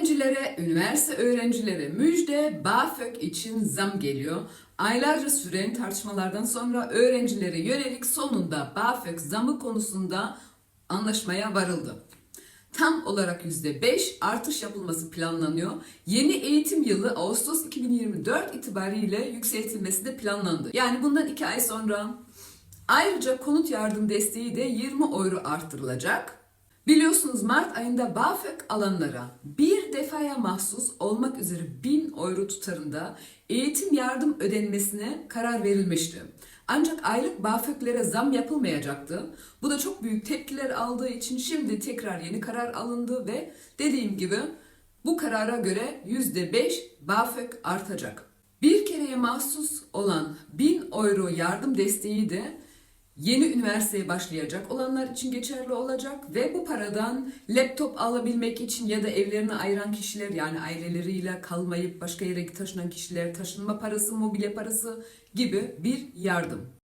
Öğrencilere, üniversite öğrencilere müjde BAföG için zam geliyor. Aylarca süren tartışmalardan sonra öğrencilere yönelik sonunda BAföG zamı konusunda anlaşmaya varıldı. Tam olarak %5 artış yapılması planlanıyor. Yeni eğitim yılı Ağustos 2024 itibariyle yükseltilmesi de planlandı. Yani bundan 2 ay sonra Ayrıca konut yardım desteği de 20 euro artırılacak. Biliyorsunuz Mart ayında BAföG alanlara defaya mahsus olmak üzere 1000 euro tutarında eğitim yardım ödenmesine karar verilmişti. Ancak aylık BAföG'lere zam yapılmayacaktı. Bu da çok büyük tepkiler aldığı için şimdi tekrar yeni karar alındı ve dediğim gibi bu karara göre %5 BAföG artacak. Bir kereye mahsus olan 1000 euro yardım desteği de yeni üniversiteye başlayacak olanlar için geçerli olacak ve bu paradan laptop alabilmek için ya da evlerini ayıran kişiler yani aileleriyle kalmayıp başka yere taşınan kişiler taşınma parası, mobilya parası gibi bir yardım.